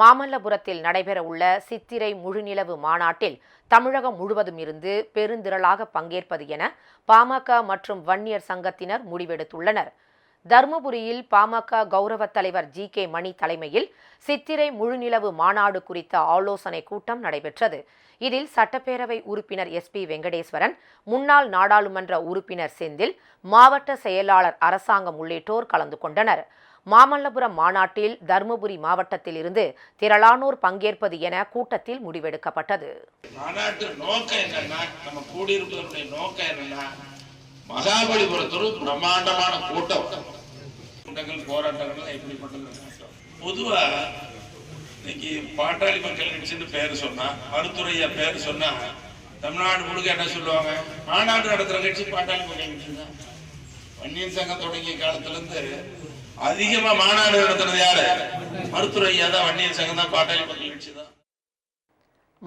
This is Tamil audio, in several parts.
மாமல்லபுரத்தில் நடைபெறவுள்ள சித்திரை முழுநிலவு மாநாட்டில் தமிழகம் முழுவதும் இருந்து பெருந்திரளாக பங்கேற்பது என பாமக மற்றும் வன்னியர் சங்கத்தினர் முடிவெடுத்துள்ளனர். தருமபுரியில் பாமக கௌரவ தலைவர் ஜி கே மணி தலைமையில் சித்திரை முழுநிலவு மாநாடு குறித்த ஆலோசனை கூட்டம் நடைபெற்றது. இதில் சட்டப்பேரவை உறுப்பினர் எஸ் பி வெங்கடேஸ்வரன் முன்னாள் நாடாளுமன்ற உறுப்பினர் செந்தில் மாவட்ட செயலாளர் அரசாங்கம் உள்ளிட்டோர் கலந்து கொண்டனர். மாமல்லபுரம் மாநாட்டில் தருமபுரி மாவட்டத்தில் இருந்து திரளானோர் பங்கேற்பது என கூட்டத்தில் முடிவெடுக்கப்பட்டது. மாநாட்டு நோக்கம் என்னன்னா நம்ம கூடியிருப்பதனுடைய நோக்கம் என்னன்னா மகாபலிபுரத்தோடு பிரம்மாண்டமான கூட்டம். கூட்டங்கள் போராட்டங்கள் எப்படிப்பட்டது பொதுவாக பொதுவா இன்னைக்கு பாட்டாளி மக்கள் கட்சின்னு பேர் சொன்னா மருத்துவரையா பேர் சொன்னா தமிழ்நாடு முழுக்க என்ன சொல்லுவாங்க? மாநாடு நடத்துற கட்சி பாட்டாளி மக்கள் கட்சி தான். வன்னியர் சங்கம் தொடங்கிய காலத்துல இருந்து அதிகமா மாநாடு நடத்துனது யாரு? மருத்துவரையா தான் வன்னியர் சங்கம் தான் பாட்டாளி மக்கள் கட்சி தான்.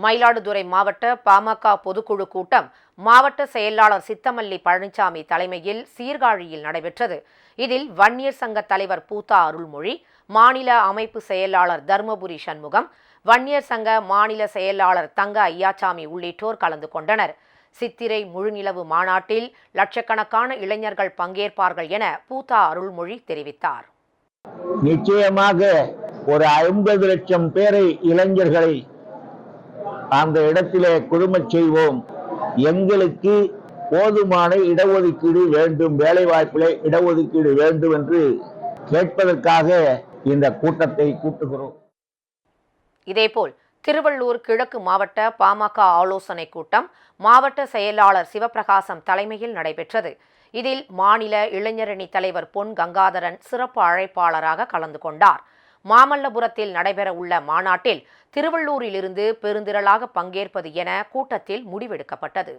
மயிலாடுதுறை மாவட்ட பாமக பொதுக்குழு கூட்டம் மாவட்ட செயலாளர் சித்தமல்லி பழனிசாமி தலைமையில் சீர்காழியில் நடைபெற்றது. இதில் வன்னியர் சங்க தலைவர் பூத்தா அருள்மொழி மாநில அமைப்பு செயலாளர் தர்மபுரி சண்முகம் வன்னியர் சங்க மாநில செயலாளர் தங்க ஐயாச்சாமி உள்ளிட்டோர் கலந்து கொண்டனர். சித்திரை முழுநிலவு மாநாட்டில் லட்சக்கணக்கான இளைஞர்கள் பங்கேற்பார்கள் என பூத்தா அருள்மொழி தெரிவித்தார். நிச்சயமாக ஒரு ஐம்பது லட்சம் பேரை இளைஞர்களை அந்த இடத்திலே குழுமச் செய்வோம். எங்களுக்கு போதுமான இடஒதுக்கீடு வேண்டும் வேலை வாய்ப்பிலே இடஒதுக்கீடு வேண்டும் என்று கேட்பதற்காக இந்த கூட்டத்தை கூட்டுகிறோம். இதேபோல் திருவள்ளூர் கிழக்கு மாவட்ட பாமக ஆலோசனை கூட்டம் மாவட்ட செயலாளர் சிவபிரகாசம் தலைமையில் நடைபெற்றது. இதில் மாநில இளைஞரணி தலைவர் பொன் கங்காதரன் சிறப்பு அழைப்பாளராக கலந்து கொண்டார். மாமல்லபுரத்தில் நடைபெறவுள்ள மாநாட்டில் திருவள்ளூரிலிருந்து பெருந்திரளாக பங்கேற்பது என கூட்டத்தில் முடிவெடுக்கப்பட்டது.